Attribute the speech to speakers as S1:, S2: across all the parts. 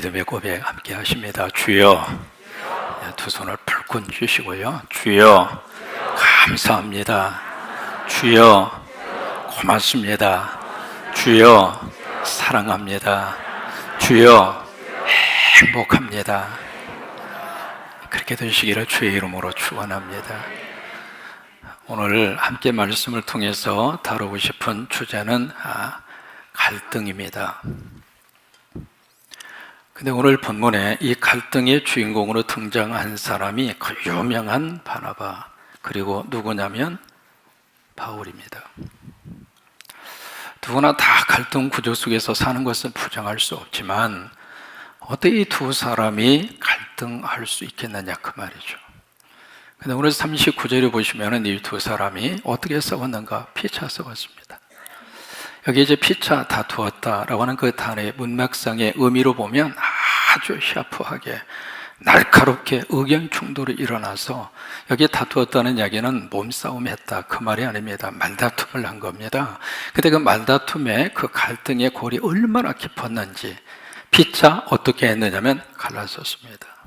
S1: 믿음의 고백 함께 하십니다. 주여 네, 두 손을 불끈 주시고요. 주여 감사합니다. 주여 고맙습니다. 주여 사랑합니다. 주여 행복합니다. 그렇게 되시기를 주의 이름으로 축원합니다. 오늘 함께 말씀을 통해서 다루고 싶은 주제는 아, 갈등입니다. 근데 오늘 본문에 이 갈등의 주인공으로 등장한 사람이 그 유명한 바나바 그리고 누구냐면 바울입니다. 누구나 다 갈등 구조 속에서 사는 것은 부정할 수 없지만 어떻게 이 두 사람이 갈등할 수 있겠느냐 그 말이죠. 근데 오늘 39절에 보시면은 이 두 사람이 어떻게 싸웠는가 피차 싸웠습니다. 여기 이제 피차 다투었다라고 하는 그 단어의 문맥상의 의미로 보면 아주 샤프하게 날카롭게 의견 충돌이 일어나서 여기 다투었다는 이야기는 몸싸움 했다. 그 말이 아닙니다. 말다툼을 한 겁니다. 근데 그 말다툼의 그 갈등의 골이 얼마나 깊었는지 피차 어떻게 했느냐면 갈라섰습니다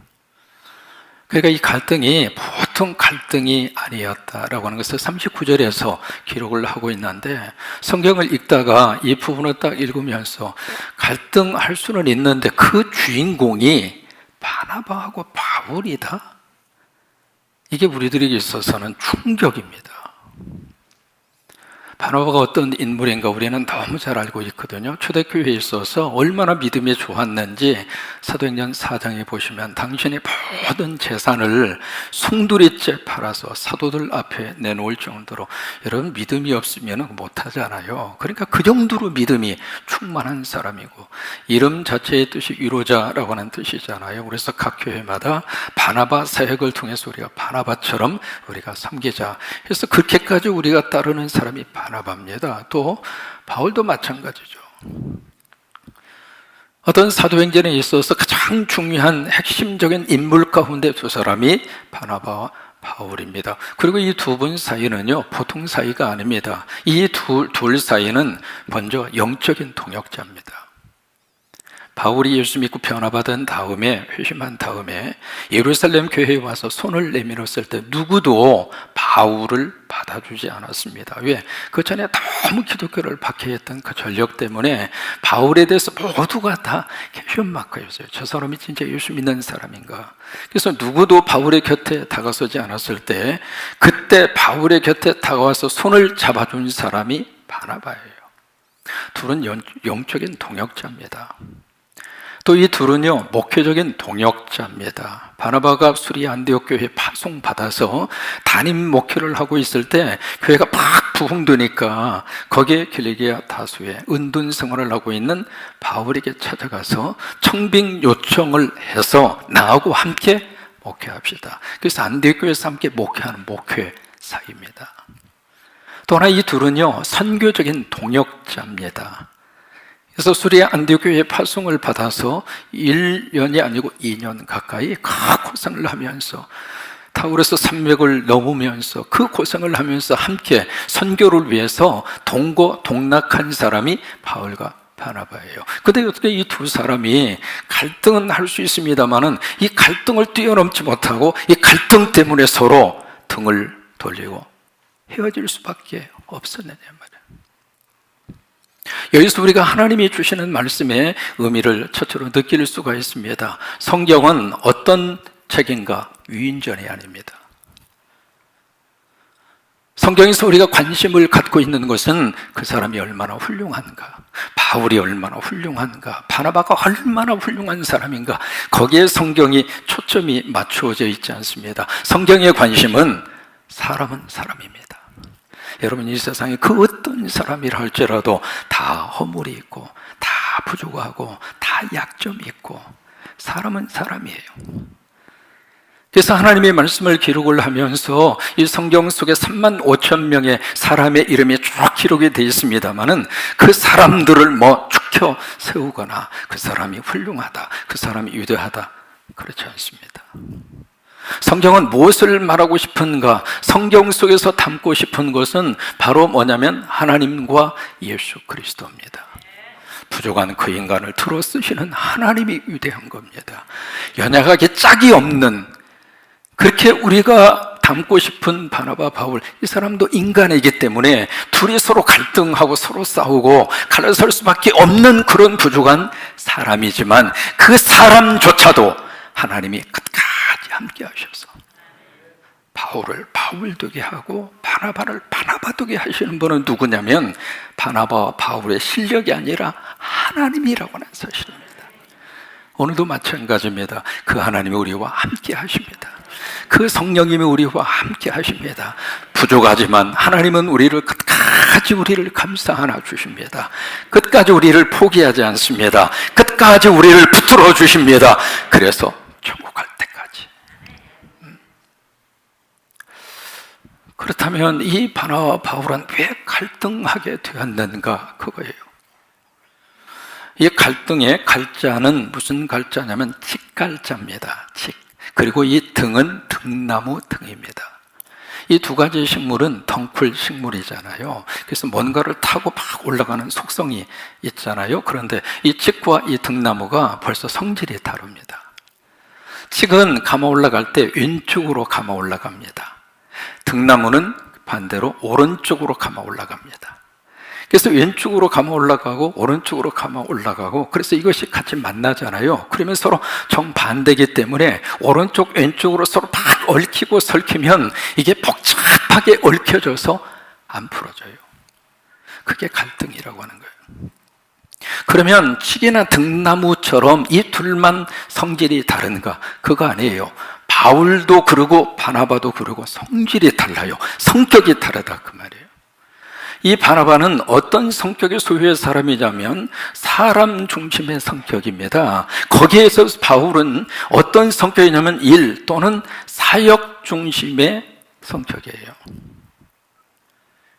S1: 그러니까 이 갈등이 보통 갈등이 아니었다라고 하는 것을 39절에서 기록을 하고 있는데 성경을 읽다가 이 부분을 딱 읽으면서 갈등할 수는 있는데 그 주인공이 바나바하고 바울이다? 이게 우리들에게 있어서는 충격입니다. 바나바가 어떤 인물인가 우리는 너무 잘 알고 있거든요. 초대교회에 있어서 얼마나 믿음이 좋았는지 사도행전 4장에 보시면 당신의 모든 재산을 송두리째 팔아서 사도들 앞에 내놓을 정도로 여러분 믿음이 없으면 못하잖아요. 그러니까 그 정도로 믿음이 충만한 사람이고 이름 자체의 뜻이 위로자라고 하는 뜻이잖아요. 그래서 각 교회마다 바나바 사역을 통해서 우리가 바나바처럼 우리가 섬기자. 그래서 그렇게까지 우리가 따르는 사람이 바나바 바나바입니다. 또 바울도 마찬가지죠. 어떤 사도행전에 있어서 가장 중요한 핵심적인 인물 가운데 두 사람이 바나바와 바울입니다. 그리고 이 두 분 사이는요, 보통 사이가 아닙니다. 이 둘, 둘 사이는 먼저 영적인 동역자입니다. 바울이 예수 믿고 변화받은 다음에 회심한 다음에 예루살렘 교회에 와서 손을 내밀었을 때 누구도 바울을 받아주지 않았습니다. 왜? 그 전에 너무 기독교를 박해했던 그 전력 때문에 바울에 대해서 모두가 다 캐션 마크였어요. 저 사람이 진짜 예수 믿는 사람인가? 그래서 누구도 바울의 곁에 다가서지 않았을 때 그때 바울의 곁에 다가와서 손을 잡아준 사람이 바나바예요. 둘은 영적인 동역자입니다. 또 이 둘은요, 목회적인 동역자입니다. 바나바가 수리 안디옥 교회 파송 받아서 담임 목회를 하고 있을 때 교회가 막 부흥되니까 거기에 길리기아 다수의 은둔 생활을 하고 있는 바울에게 찾아가서 청빙 요청을 해서 나하고 함께 목회합시다. 그래서 안디옥 교회에서 함께 목회하는 목회 사입니다. 또 하나 이 둘은요, 선교적인 동역자입니다. 그래서 수리아 안디교회 파송을 받아서 1년이 아니고 2년 가까이 그 고생을 하면서 타울에서 산맥을 넘으면서 그 고생을 하면서 함께 선교를 위해서 동고 동락한 사람이 바울과 바나바예요. 근데 어떻게 이 두 사람이 갈등은 할 수 있습니다만은 이 갈등을 뛰어넘지 못하고 이 갈등 때문에 서로 등을 돌리고 헤어질 수밖에 없었느냐. 여기서 우리가 하나님이 주시는 말씀의 의미를 첫째로 느낄 수가 있습니다. 성경은 어떤 책인가? 위인전이 아닙니다. 성경에서 우리가 관심을 갖고 있는 것은 그 사람이 얼마나 훌륭한가, 바울이 얼마나 훌륭한가, 바나바가 얼마나 훌륭한 사람인가, 거기에 성경이 초점이 맞추어져 있지 않습니다. 성경의 관심은 사람은 사람입니다. 여러분 이 세상에 그 어떤 사람이라 할지라도 다 허물이 있고 다 부족하고 다 약점이 있고 사람은 사람이에요. 그래서 하나님의 말씀을 기록을 하면서 이 성경 속에 3만 5천 명의 사람의 이름이 쭉 기록이 되어 있습니다만은 그 사람들을 뭐 축혀 세우거나 그 사람이 훌륭하다, 그 사람이 위대하다 그렇지 않습니다. 성경은 무엇을 말하고 싶은가? 성경 속에서 담고 싶은 것은 바로 뭐냐면 하나님과 예수 그리스도입니다. 부족한 그 인간을 들어 쓰시는 하나님이 위대한 겁니다. 연약하게 짝이 없는 그렇게 우리가 닮고 싶은 바나바 바울 이 사람도 인간이기 때문에 둘이 서로 갈등하고 서로 싸우고 갈라설 수밖에 없는 그런 부족한 사람이지만 그 사람조차도 하나님이 함께 하셔서 바울을 바울 되게 하고 바나바를 바나바 되게 하시는 분은 누구냐면 바나바와 바울의 실력이 아니라 하나님이라고 하는 사실입니다. 오늘도 마찬가지입니다. 그 하나님이 우리와 함께 하십니다. 그 성령님이 우리와 함께 하십니다. 부족하지만 하나님은 우리를 끝까지 우리를 감싸 안아 주십니다. 끝까지 우리를 포기하지 않습니다. 끝까지 우리를 붙들어 주십니다. 그래서 천국 갈 때까지. 음. 그렇다면 이 바나와 바울은 왜 갈등하게 되었는가 그거예요. 이 갈등의 갈자는 무슨 갈자냐면 칡갈자입니다. 칡. 그리고 이 등은 등나무 등입니다. 이 두 가지 식물은 덩쿨 식물이잖아요. 그래서 뭔가를 타고 막 올라가는 속성이 있잖아요. 그런데 이 칡과 이 등나무가 벌써 성질이 다릅니다. 칡은 감아 올라갈 때 왼쪽으로 감아 올라갑니다. 등나무는 반대로 오른쪽으로 감아 올라갑니다. 그래서 왼쪽으로 감아 올라가고 오른쪽으로 감아 올라가고 그래서 이것이 같이 만나잖아요. 그러면 서로 정반대기 때문에 오른쪽 왼쪽으로 서로 막 얽히고 설키면 이게 복잡하게 얽혀져서 안 풀어져요. 그게 갈등이라고 하는 거예요. 그러면 칡이나 등나무처럼 이 둘만 성질이 다른가? 그거 아니에요. 바울도 그러고 바나바도 그러고 성질이 달라요. 성격이 다르다 그 말이에요. 이 바나바는 어떤 성격의 소유의 사람이냐면 사람 중심의 성격입니다. 거기에서 바울은 어떤 성격이냐면 일 또는 사역 중심의 성격이에요.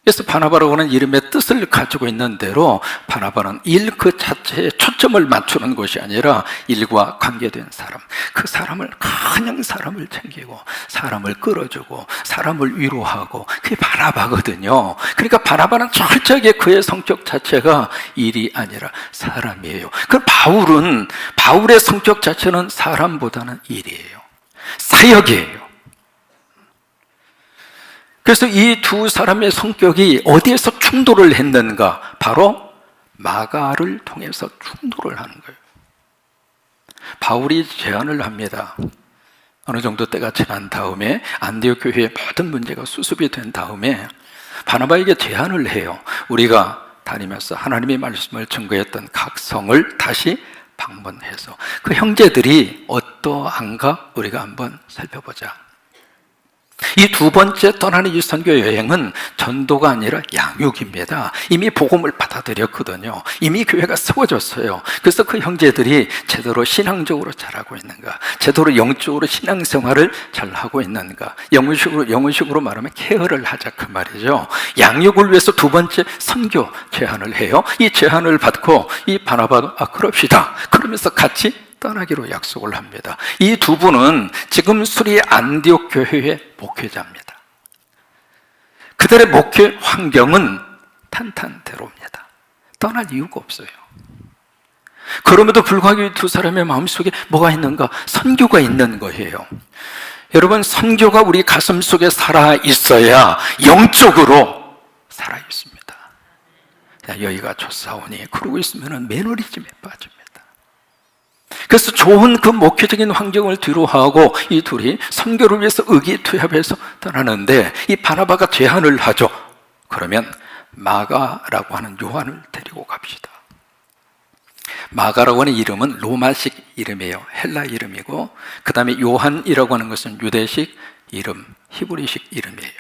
S1: 그래서 바나바라고 하는 이름의 뜻을 가지고 있는 대로 바나바는 일 그 자체에 초점을 맞추는 것이 아니라 일과 관계된 사람 그 사람을 그냥 사람을 챙기고 사람을 끌어주고 사람을 위로하고 그게 바나바거든요. 그러니까 바나바는 철저하게 그의 성격 자체가 일이 아니라 사람이에요. 그 바울은 바울의 성격 자체는 사람보다는 일이에요. 사역이에요 그래서 이 두 사람의 성격이 어디에서 충돌을 했는가? 바로 마가를 통해서 충돌을 하는 거예요. 바울이 제안을 합니다. 어느 정도 때가 지난 다음에 안디옥 교회의 모든 문제가 수습이 된 다음에 바나바에게 제안을 해요. 우리가 다니면서 하나님의 말씀을 증거했던 각 성을 다시 방문해서 그 형제들이 어떠한가 우리가 한번 살펴보자. 이 두 번째 떠나는 이 선교 여행은 전도가 아니라 양육입니다. 이미 복음을 받아들였거든요. 이미 교회가 세워졌어요. 그래서 그 형제들이 제대로 신앙적으로 잘하고 있는가, 제대로 영적으로 신앙생활을 잘하고 있는가, 영어식으로, 영어식으로 말하면 케어를 하자 그 말이죠. 양육을 위해서 두 번째 선교 제안을 해요. 이 제안을 받고 이 바나바도 아 그럽시다. 그러면서 같이 떠나기로 약속을 합니다. 이 두 분은 지금 수리 안디옥 교회의 목회자입니다. 그들의 목회 환경은 탄탄대로입니다. 떠날 이유가 없어요. 그럼에도 불구하고 두 사람의 마음속에 뭐가 있는가? 선교가 있는 거예요. 여러분, 선교가 우리 가슴 속에 살아 있어야 영적으로 살아 있습니다. 여기가 좋사오니 그러고 있으면 매너리즘에 빠집니다. 그래서 좋은 그 목회적인 환경을 뒤로하고 이 둘이 선교를 위해서 의기투합해서 떠나는데 이 바나바가 제안을 하죠. 그러면 마가라고 하는 요한을 데리고 갑시다. 마가라고 하는 이름은 로마식 이름이에요. 헬라 이름이고 그 다음에 요한이라고 하는 것은 유대식 이름, 히브리식 이름이에요.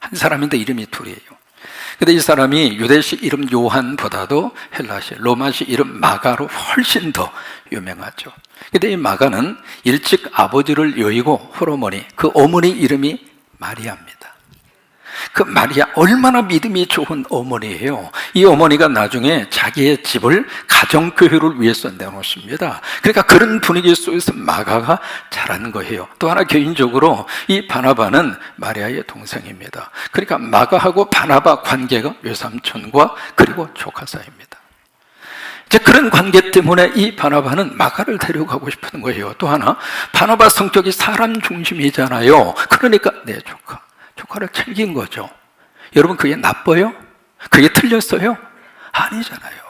S1: 한 사람인데 이름이 둘이에요. 근데 이 사람이 유대식 이름 요한보다도 헬라식, 로마식 이름 마가로 훨씬 더 유명하죠. 근데 이 마가는 일찍 아버지를 여의고 호르머니, 그 어머니 이름이 마리아입니다. 그 마리아 얼마나 믿음이 좋은 어머니예요. 이 어머니가 나중에 자기의 집을 가정교회를 위해서 내놓습니다. 그러니까 그런 분위기 속에서 마가가 자란 거예요. 또 하나 개인적으로 이 바나바는 마리아의 동생입니다. 그러니까 마가하고 바나바 관계가 외삼촌과 그리고 조카 사이입니다. 이제 그런 관계 때문에 이 바나바는 마가를 데려가고 싶은 거예요. 또 하나, 바나바 성격이 사람 중심이잖아요. 그러니까 내 조카, 조카를 챙긴 거죠. 여러분, 그게 나빠요? 그게 틀렸어요? 아니잖아요.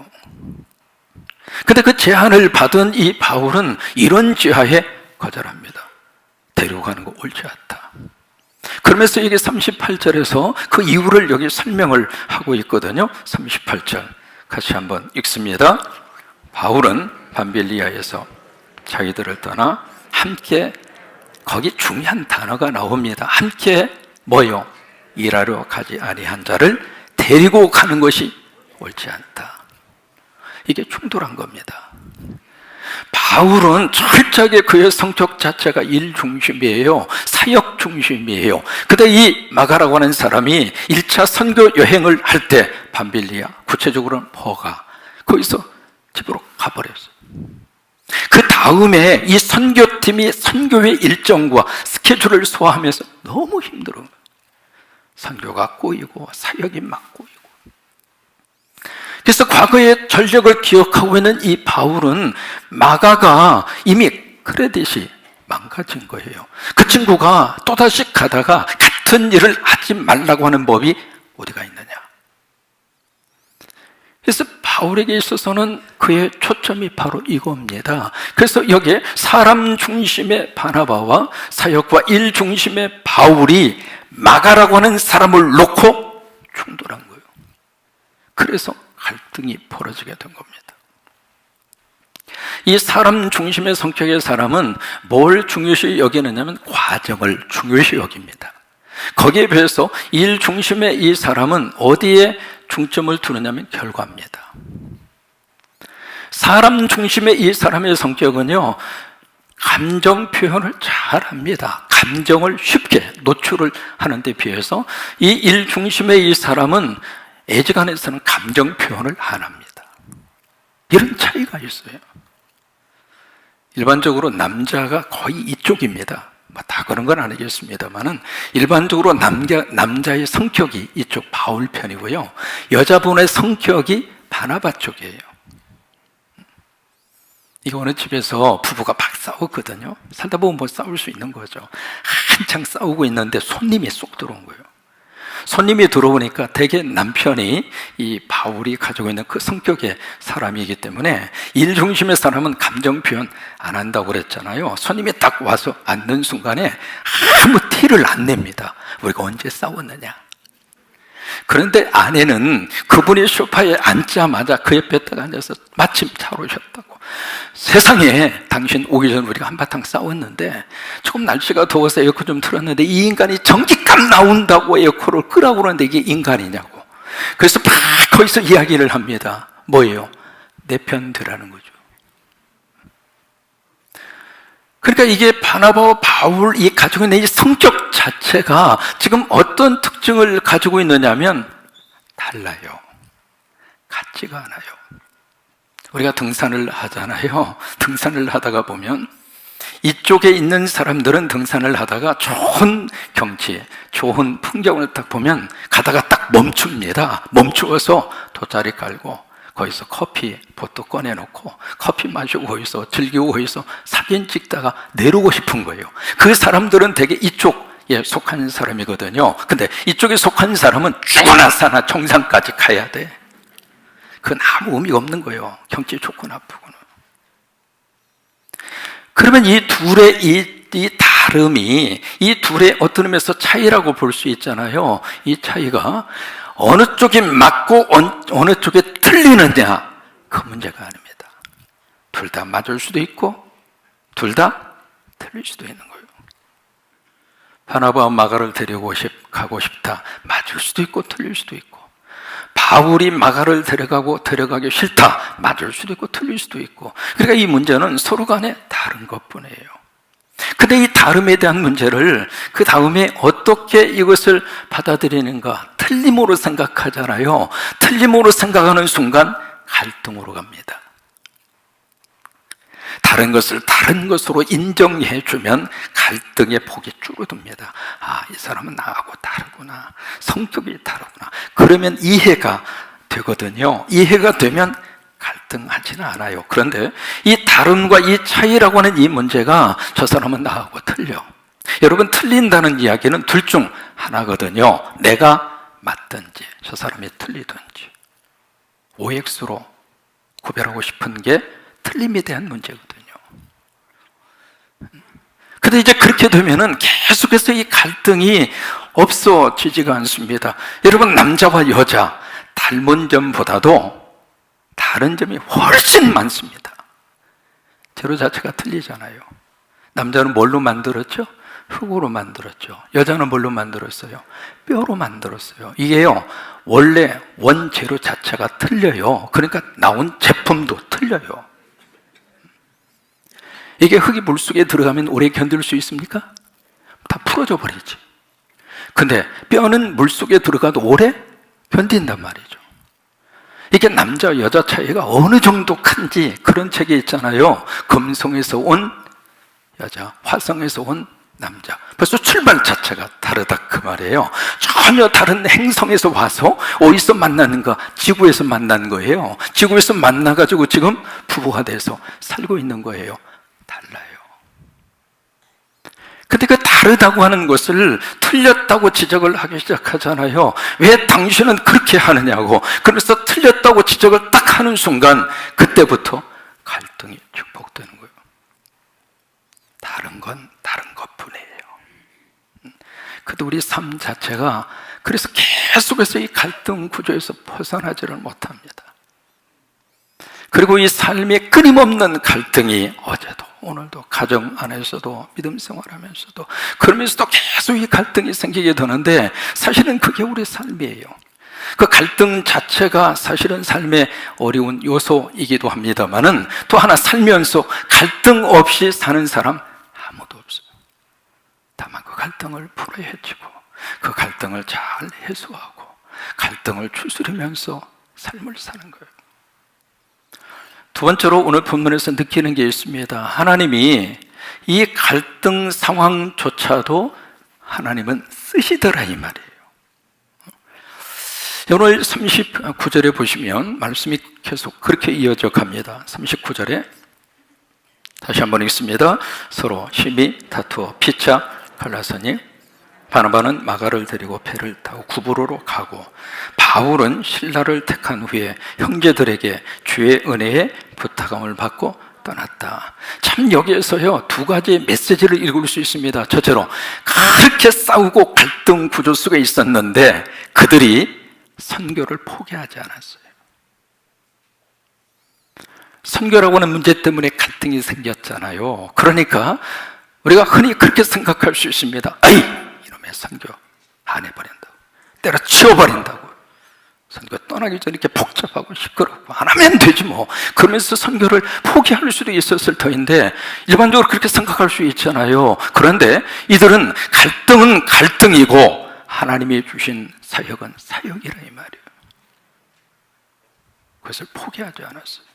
S1: 근데 그 제안을 받은 이 바울은 이런 지하에 거절합니다. 데려가는 거 옳지 않다. 그러면서 이게 38절에서 그 이유를 여기 설명을 하고 있거든요. 38절. 같이 한번 읽습니다. 바울은 밤빌리아에서 자기들을 떠나 함께 거기 중요한 단어가 나옵니다. 함께 뭐요? 일하러 가지 아니한 자를 데리고 가는 것이 옳지 않다. 이게 충돌한 겁니다. 바울은 철저하게 그의 성격 자체가 일 중심이에요. 사역 중심이에요. 근데 이 마가라고 하는 사람이 1차 선교 여행을 할 때 밤빌리아, 구체적으로는 버가 거기서 집으로 가버렸어요. 그 다음에 이 선교팀이 선교의 일정과 스케줄을 소화하면서 너무 힘들어요. 선교가 꼬이고 사역이 막 꼬이고. 그래서 과거의 전력을 기억하고 있는 이 바울은 마가가 이미 크레딧이 망가진 거예요. 그 친구가 또다시 가다가 같은 일을 하지 말라고 하는 법이 어디가 있느냐. 그래서 바울에게 있어서는 그의 초점이 바로 이겁니다. 그래서 여기에 사람 중심의 바나바와 사역과 일 중심의 바울이 마가라고 하는 사람을 놓고 충돌한 거예요. 그래서 갈등이 벌어지게 된 겁니다. 이 사람 중심의 성격의 사람은 뭘 중요시 여기느냐면 과정을 중요시 여깁니다. 거기에 비해서 일 중심의 이 사람은 어디에 중점을 두느냐면 결과입니다. 사람 중심의 이 사람의 성격은요, 감정 표현을 잘 합니다. 감정을 쉽게 노출을 하는 데 비해서 이 일 중심의 이 사람은 애지간해서는 감정 표현을 안 합니다. 이런 차이가 있어요. 일반적으로 남자가 거의 이쪽입니다. 뭐다 그런 건 아니겠습니다만은 일반적으로 남자 남자의 성격이 이쪽 바울 편이고요. 여자분의 성격이 바나바 쪽이에요. 이거 어느 집에서 부부가 막 싸웠거든요. 살다 보면 뭐 싸울 수 있는 거죠. 한창 싸우고 있는데 손님이 쏙 들어온 거예요. 손님이 들어오니까 대개 남편이 이 바울이 가지고 있는 그 성격의 사람이기 때문에 일 중심의 사람은 감정 표현 안 한다고 그랬잖아요. 손님이 딱 와서 앉는 순간에 아무 티를 안 냅니다. 우리가 언제 싸웠느냐. 그런데 아내는 그분이 소파에 앉자마자 그 옆에 딱 앉아서 마침 잘 오셨다고. 세상에 당신 오기 전 우리가 한바탕 싸웠는데 조금 날씨가 더워서 에어컨 좀 틀었는데 이 인간이 전기값 나온다고 에어컨을 끄라고 그러는데 이게 인간이냐고. 그래서 막 거기서 이야기를 합니다. 뭐예요? 내편 들라는 거죠. 그러니까 이게 바나바와 바울 이 가지고 이 성격 자체가 지금 어떤 특징을 가지고 있느냐면 달라요. 같지가 않아요. 우리가 등산을 하잖아요. 등산을 하다가 보면 이쪽에 있는 사람들은 등산을 하다가 좋은 경치, 좋은 풍경을 딱 보면 가다가 딱 멈춥니다. 멈추어서 돗자리 깔고 거기서 커피 보또 꺼내놓고 커피 마시고 거기서 즐기고 거기서 사진 찍다가 내려오고 싶은 거예요. 그 사람들은 되게 이쪽에 속한 사람이거든요. 근데 이쪽에 속한 사람은 죽어나 사나 정상까지 가야 돼. 그건 아무 의미가 없는 거예요. 경치 좋고 나쁘고는. 그러면 이 둘의 이, 이 다름이 이 둘의 어떤 의미에서 차이라고 볼 수 있잖아요. 이 차이가 어느 쪽이 맞고 어느 쪽에 틀리느냐 그 문제가 아닙니다. 둘 다 맞을 수도 있고 둘 다 틀릴 수도 있는 거예요. 바나바와 마가를 데리고 싶, 가고 싶다. 맞을 수도 있고 틀릴 수도 있고. 바울이 마가를 데려가고 데려가기 싫다. 맞을 수도 있고 틀릴 수도 있고. 그러니까 이 문제는 서로 간에 다른 것 뿐이에요. 근데 이 다름에 대한 문제를 그 다음에 어떻게 이것을 받아들이는가 틀림으로 생각하잖아요. 틀림으로 생각하는 순간 갈등으로 갑니다. 다른 것을 다른 것으로 인정해 주면 갈등의 폭이 줄어듭니다. 아, 이 사람은 나하고 다르구나. 성격이 다르구나. 그러면 이해가 되거든요. 이해가 되면 갈등하지는 않아요. 그런데 이 다름과 이 차이라고 하는 이 문제가 저 사람은 나하고 틀려. 여러분, 틀린다는 이야기는 둘 중 하나거든요. 내가 맞든지, 저 사람이 틀리든지. OX로 구별하고 싶은 게 틀림에 대한 문제거든요. 근데 이제 그렇게 되면은 계속해서 이 갈등이 없어지지가 않습니다. 여러분, 남자와 여자, 닮은 점보다도 다른 점이 훨씬 많습니다. 재료 자체가 틀리잖아요. 남자는 뭘로 만들었죠? 흙으로 만들었죠. 여자는 뭘로 만들었어요? 뼈로 만들었어요. 이게요, 원래 원재료 자체가 틀려요. 그러니까 나온 제품도 틀려요. 이게 흙이 물 속에 들어가면 오래 견딜 수 있습니까? 다 풀어져 버리지. 근데 뼈는 물 속에 들어가도 오래 견딘단 말이죠. 이게 남자 여자 차이가 어느 정도 큰지 그런 책이 있잖아요. 금성에서 온 여자, 화성에서 온 남자. 벌써 출발 자체가 다르다 그 말이에요. 전혀 다른 행성에서 와서 어디서 만나는 가? 지구에서 만난 거예요. 지구에서 만나가지고 지금 부부가 돼서 살고 있는 거예요. 달라요. 근데 그 다르다고 하는 것을 틀렸다고 지적을 하기 시작하잖아요. 왜 당신은 그렇게 하느냐고. 그러면서 틀렸다고 지적을 딱 하는 순간 그때부터 갈등이 축복되는 거예요. 다른 건 다른 것 뿐이에요. 그래도 우리 삶 자체가 그래서 계속해서 이 갈등 구조에서 벗어나지를 못합니다. 그리고 이 삶의 끊임없는 갈등이 어제도 오늘도 가정 안에서도 믿음 생활하면서도 그러면서도 계속 이 갈등이 생기게 되는데 사실은 그게 우리 삶이에요. 그 갈등 자체가 사실은 삶의 어려운 요소이기도 합니다만은 또 하나 살면서 갈등 없이 사는 사람 아무도 없어요. 다만 그 갈등을 풀어 헤치고 그 갈등을 잘 해소하고 갈등을 추스리면서 삶을 사는 거예요. 두 번째로 오늘 본문에서 느끼는 게 있습니다. 하나님이 이 갈등 상황조차도 하나님은 쓰시더라 이 말이에요. 오늘 39절에 보시면 말씀이 계속 그렇게 이어져 갑니다. 39절에 다시 한번 읽습니다. 서로 심히 다투어 피차 갈라서니 바나바는 마가를 데리고 배를 타고 구부로로 가고 바울은 신라를 택한 후에 형제들에게 주의 은혜에 부탁함을 받고 떠났다. 참 여기에서요 두 가지 메시지를 읽을 수 있습니다. 첫째로 그렇게 싸우고 갈등 구조 속에 있었는데 그들이 선교를 포기하지 않았어요. 선교라고 하는 문제 때문에 갈등이 생겼잖아요. 그러니까 우리가 흔히 그렇게 생각할 수 있습니다. 선교 안 해버린다고. 때려치워버린다고. 선교 떠나기 전에 이렇게 복잡하고 시끄럽고 안 하면 되지 뭐. 그러면서 선교를 포기할 수도 있었을 터인데 일반적으로 그렇게 생각할 수 있잖아요. 그런데 이들은 갈등은 갈등이고 하나님이 주신 사역은 사역이라 이 말이에요. 그것을 포기하지 않았어요.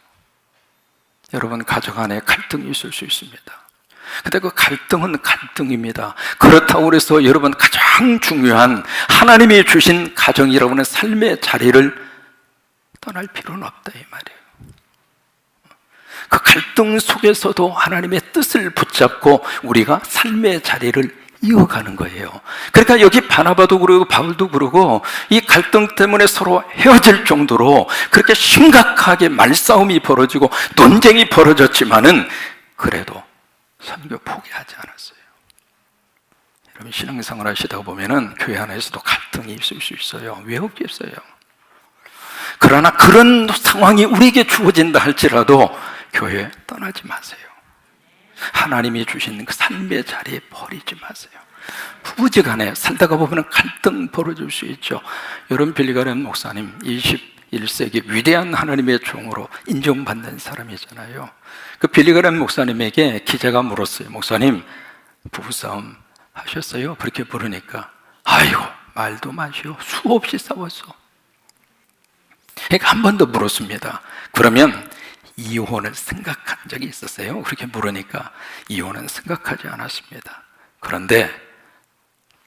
S1: 여러분 가정 안에 갈등이 있을 수 있습니다. 근데 그 갈등은 갈등입니다. 그렇다고 해서 여러분 가장 중요한 하나님이 주신 가정이라고 하는 삶의 자리를 떠날 필요는 없다 이 말이에요. 그 갈등 속에서도 하나님의 뜻을 붙잡고 우리가 삶의 자리를 이어가는 거예요. 그러니까 여기 바나바도 그러고 바울도 그러고 이 갈등 때문에 서로 헤어질 정도로 그렇게 심각하게 말싸움이 벌어지고 논쟁이 벌어졌지만은 그래도 선교 포기하지 않았어요. 여러분 신앙생활 하시다 보면은 교회 안에서도 갈등이 있을 수 있어요. 왜 없겠어요? 그러나 그런 상황이 우리에게 주어진다 할지라도 교회 떠나지 마세요. 하나님이 주신 그 삶의 자리에 버리지 마세요. 부부지간에 살다가 보면 갈등 벌어질 수 있죠. 여름 빌리가렌 목사님 21세기 위대한 하나님의 종으로 인정받는 사람이잖아요. 그 빌리가렌 목사님에게 기자가 물었어요. 목사님 부부싸움 하셨어요? 그렇게 물으니까 아이고 말도 마시오 수없이 싸웠어. 그러니까 한 번 더 물었습니다. 그러면 이혼을 생각한 적이 있었어요? 그렇게 물으니까 이혼은 생각하지 않았습니다. 그런데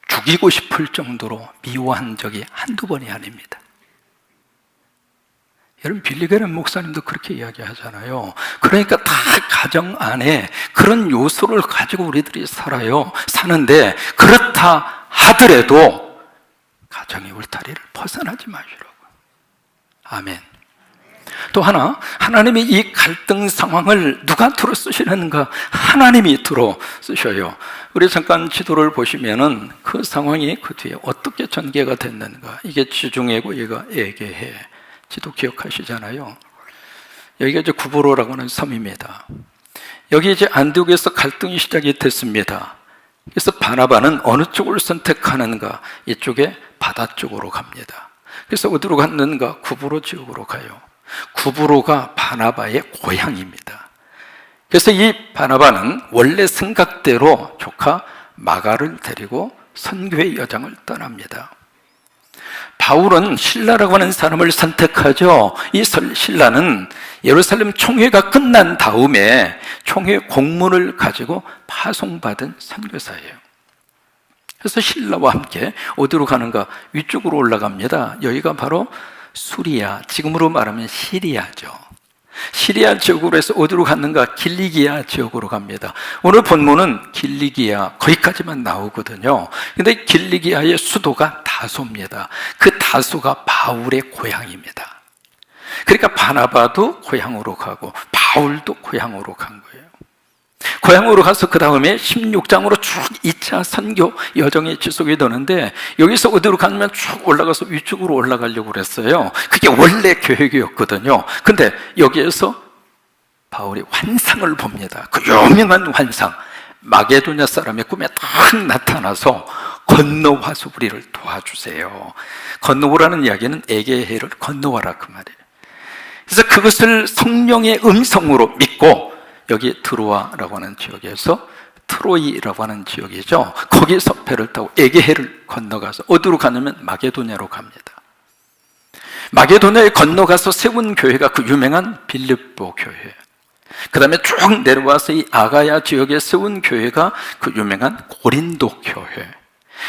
S1: 죽이고 싶을 정도로 미워한 적이 한두 번이 아닙니다. 여러분 빌리게란 목사님도 그렇게 이야기하잖아요. 그러니까 다 가정 안에 그런 요소를 가지고 우리들이 살아요. 사는데 그렇다 하더라도 가정의 울타리를 벗어나지 마시라고. 아멘. 또 하나, 하나님이 이 갈등 상황을 누가 들어 쓰시는가? 하나님이 들어 쓰셔요. 우리 잠깐 지도를 보시면은 그 상황이 그 뒤에 어떻게 전개가 됐는가? 이게 지중해고 얘가 에게해. 지도 기억하시잖아요. 여기가 이제 구보로라고 하는 섬입니다. 여기 이제 안디옥에서 갈등이 시작이 됐습니다. 그래서 바나바는 어느 쪽을 선택하는가? 이쪽에 바다 쪽으로 갑니다. 그래서 어디로 갔는가? 구브로 지역으로 가요. 구브로가 바나바의 고향입니다. 그래서 이 바나바는 원래 생각대로 조카 마가를 데리고 선교의 여정을 떠납니다. 바울은 신라라고 하는 사람을 선택하죠. 이 신라는 예루살렘 총회가 끝난 다음에 총회 공문을 가지고 파송받은 선교사예요. 그래서 신라와 함께 어디로 가는가? 위쪽으로 올라갑니다. 여기가 바로 수리아, 지금으로 말하면 시리아죠. 시리아 지역으로 해서 어디로 갔는가? 길리기아 지역으로 갑니다. 오늘 본문은 길리기아 거기까지만 나오거든요. 근데 길리기아의 수도가 다소입니다. 그 다소가 바울의 고향입니다. 그러니까 바나바도 고향으로 가고 바울도 고향으로 간 거예요. 고향으로 가서 그 다음에 16장으로 쭉 2차 선교 여정이 지속이 되는데 여기서 어디로 가면 쭉 올라가서 위쪽으로 올라가려고 그랬어요. 그게 원래 계획이었거든요. 근데 여기에서 바울이 환상을 봅니다. 그 유명한 환상. 마게도냐 사람의 꿈에 딱 나타나서 건너 와서 우리를 도와주세요. 건너오라는 이야기는 에게해를 건너와라 그 말이에요. 그래서 그것을 성령의 음성으로 믿고 여기 드로아라고 하는 지역에서 트로이라고 하는 지역이죠. 거기서 배를 타고 에게해를 건너가서 어디로 가냐면 마게도냐로 갑니다. 마게도냐에 건너가서 세운 교회가 그 유명한 빌립보 교회. 그 다음에 쭉 내려와서 이 아가야 지역에 세운 교회가 그 유명한 고린도 교회.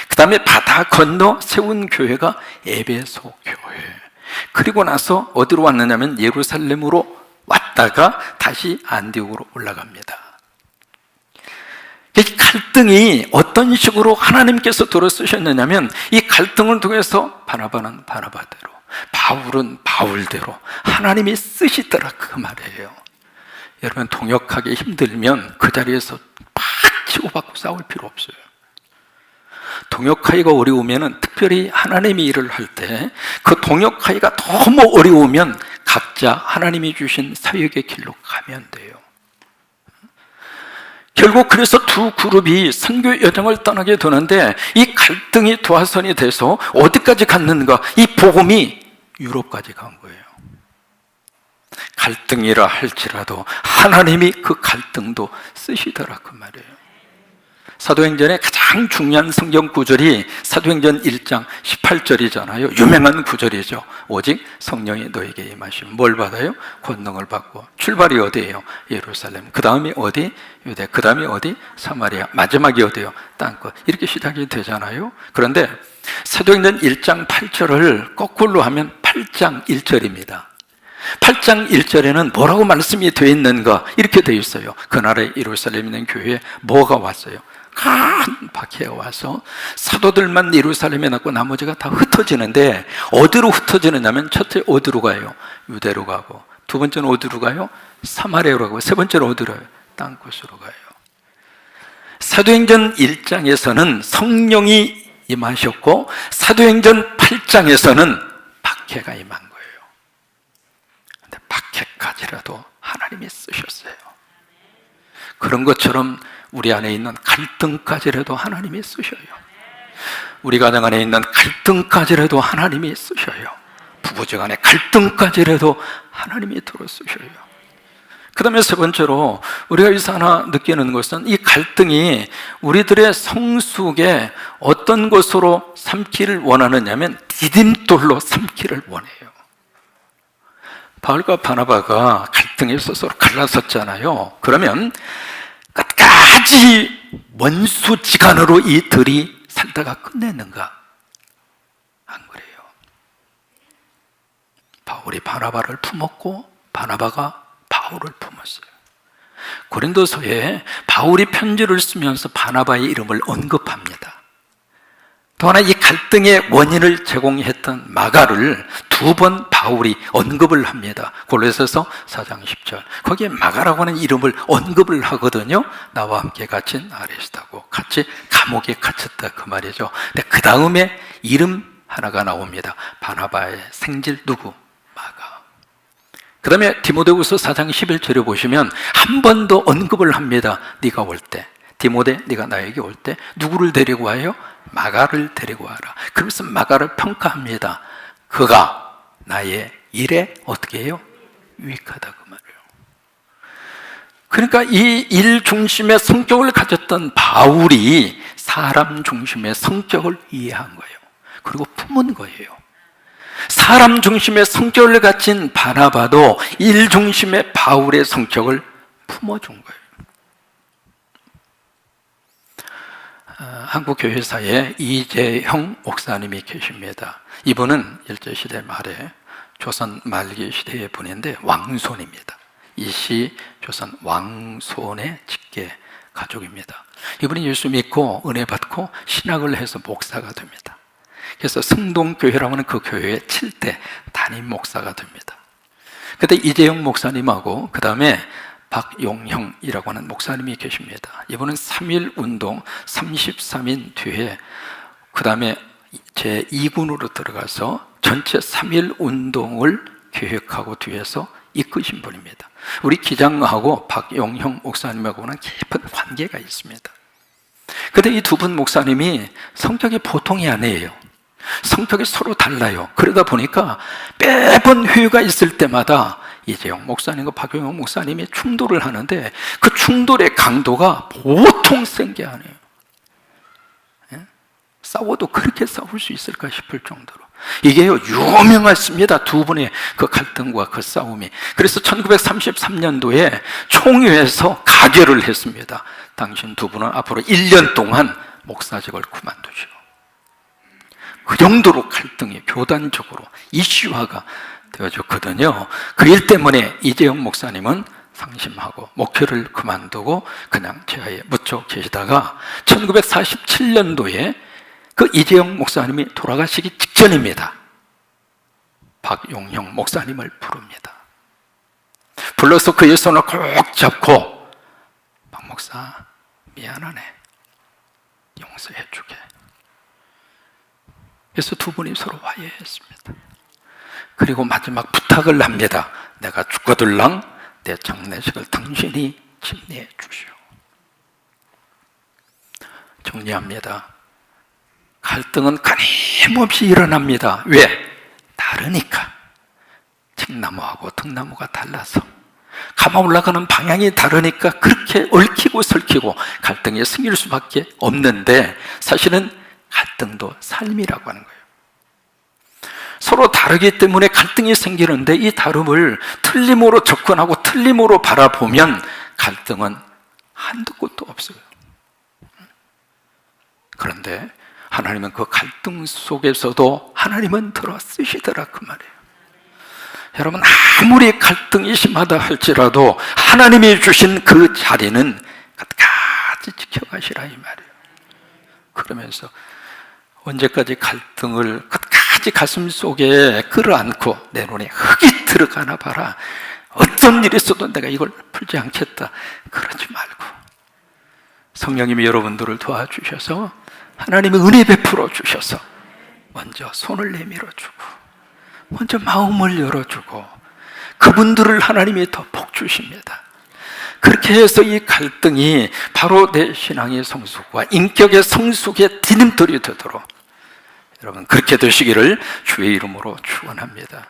S1: 그 다음에 바다 건너 세운 교회가 에베소 교회. 그리고 나서 어디로 왔느냐면 예루살렘으로 왔다가 다시 안디옥으로 올라갑니다. 이 갈등이 어떤 식으로 하나님께서 들어 쓰셨느냐면 이 갈등을 통해서 바나바는 바나바대로 바울은 바울대로 하나님이 쓰시더라 그 말이에요. 여러분 동역하기 힘들면 그 자리에서 막 치고받고 싸울 필요 없어요. 동역하기가 어려우면 특별히 하나님이 일을 할 때 그 동역하기가 너무 어려우면 각자 하나님이 주신 사역의 길로 가면 돼요. 결국 그래서 두 그룹이 선교 여정을 떠나게 되는데 이 갈등이 도화선이 돼서 어디까지 갔는가? 이 복음이 유럽까지 간 거예요. 갈등이라 할지라도 하나님이 그 갈등도 쓰시더라 그 말이에요. 사도행전의 가장 중요한 성경 구절이 사도행전 1장 18절이잖아요. 유명한 구절이죠. 오직 성령이 너에게 임하시면 뭘 받아요? 권능을 받고 출발이 어디예요? 예루살렘. 그 다음이 어디? 유대. 그 다음이 어디? 사마리아. 마지막이 어디요? 땅끝. 이렇게 시작이 되잖아요. 그런데 사도행전 1장 8절을 거꾸로 하면 8장 1절입니다. 8장 1절에는 뭐라고 말씀이 되어 있는가? 이렇게 되어 있어요. 그날에 예루살렘에 있는 교회에 뭐가 왔어요? 큰 박해가 와서 사도들만 예루살렘에 남고 나머지가 다 흩어지는데 어디로 흩어지느냐면 첫째 어디로 가요? 유대로 가고 두 번째는 어디로 가요? 사마리아로 가고 세 번째는 어디로 가요? 땅끝으로 가요. 사도행전 1장에서는 성령이 임하셨고 사도행전 8장에서는 박해가 임한 거예요. 근데 박해까지라도 하나님이 쓰셨어요. 그런 것처럼 우리 안에 있는 갈등까지라도 하나님이 쓰셔요. 우리 가정 안에 있는 갈등까지라도 하나님이 쓰셔요. 부부적 안에 갈등까지라도 하나님이 들어 쓰셔요. 그 다음에 세 번째로 우리가 여기서 하나 느끼는 것은 이 갈등이 우리들의 성숙에 어떤 것으로 삼기를 원하느냐면 디딤돌로 삼기를 원해요. 바울과 바나바가 갈등에 있어서 갈라섰잖아요. 그러면 끝까지 원수지간으로 이 들이 살다가 끝냈는가? 안 그래요. 바울이 바나바를 품었고 바나바가 바울을 품었어요. 고린도서에 바울이 편지를 쓰면서 바나바의 이름을 언급합니다. 또 하나 이 갈등의 원인을 제공했던 마가를 두 번 바울이 언급을 합니다. 골로새서 4장 10절. 거기에 마가라고 하는 이름을 언급을 하거든요. 나와 함께 갇힌 아레스타고 같이 감옥에 갇혔다 그 말이죠. 근데 그 다음에 이름 하나가 나옵니다. 바나바의 생질 누구? 마가. 그 다음에 디모데후서 4장 11절에 보시면 한 번 더 언급을 합니다. 네가 올 때. 디모데 네가 나에게 올 때 누구를 데리고 와요? 마가를 데리고 와라. 그러면서 마가를 평가합니다. 그가 나의 일에 어떻게 해요? 유익하다 그 말이에요. 그러니까 이 일 중심의 성격을 가졌던 바울이 사람 중심의 성격을 이해한 거예요. 그리고 품은 거예요. 사람 중심의 성격을 가진 바나바도 일 중심의 바울의 성격을 품어준 거예요. 어, 한국 교회사에 이재형 목사님이 계십니다. 이분은 일제 시대 말에 조선 말기 시대의 분인데 왕손입니다. 이시 조선 왕손의 직계 가족입니다. 이분이 예수 믿고 은혜 받고 신학을 해서 목사가 됩니다. 그래서 승동교회라고 하는 그 교회의 7대 담임 목사가 됩니다. 그때 이재용 목사님하고 그 다음에 박용형이라고 하는 목사님이 계십니다. 이분은 3.1 운동 33인 뒤에 그 다음에 제 2군으로 들어가서 전체 3.1 운동을 계획하고 뒤에서 이끄신 분입니다. 우리 기장하고 박용형 목사님하고는 깊은 관계가 있습니다. 근데 이 두 분 목사님이 성격이 보통이 아니에요. 성격이 서로 달라요. 그러다 보니까 매번 회의가 있을 때마다 이재용 목사님과 박용영 목사님이 충돌을 하는데 그 충돌의 강도가 보통 센 게 아니에요. 예? 싸워도 그렇게 싸울 수 있을까 싶을 정도로. 이게요, 유명했습니다. 두 분의 그 갈등과 그 싸움이. 그래서 1933년도에 총회에서 가결을 했습니다. 당신 두 분은 앞으로 1년 동안 목사직을 그만두시오. 그 정도로 갈등이 교단적으로 이슈화가 되어졌거든요. 그 일 때문에 이재용 목사님은 상심하고 목회를 그만두고 그냥 제하에 묻혀 계시다가 1947년도에 그 이재용 목사님이 돌아가시기 직전입니다. 박용형 목사님을 부릅니다. 불러서 그의 손을 꼭 잡고 박 목사 미안하네 용서해 주게. 그래서 두 분이 서로 화해했습니다. 그리고 마지막 부탁을 합니다. 내가 죽거들랑 내 장례식을 당신이 침례해 주시오. 정리합니다. 갈등은 끊임없이 일어납니다. 왜? 다르니까. 칡나무하고 등나무가 달라서. 감아 올라가는 방향이 다르니까 그렇게 얽히고 설키고 갈등이 생길 수밖에 없는데 사실은 갈등도 삶이라고 하는 거예요. 서로 다르기 때문에 갈등이 생기는데 이 다름을 틀림으로 접근하고 틀림으로 바라보면 갈등은 한두 곳도 없어요. 그런데 하나님은 그 갈등 속에서도 하나님은 들어 쓰시더라 그 말이에요. 여러분 아무리 갈등이 심하다 할지라도 하나님이 주신 그 자리는 끝까지 지켜가시라 이 말이에요. 그러면서 언제까지 갈등을 끝까지 가슴 속에 끌어안고 내 눈에 흙이 들어가나 봐라. 어떤 일이 있어도 내가 이걸 풀지 않겠다. 그러지 말고 성령님이 여러분들을 도와주셔서 하나님의 은혜 베풀어 주셔서 먼저 손을 내밀어 주고 먼저 마음을 열어 주고 그분들을 하나님이 더 복 주십니다. 그렇게 해서 이 갈등이 바로 내 신앙의 성숙과 인격의 성숙의 디딤돌이 되도록 여러분 그렇게 되시기를 주의 이름으로 축원합니다.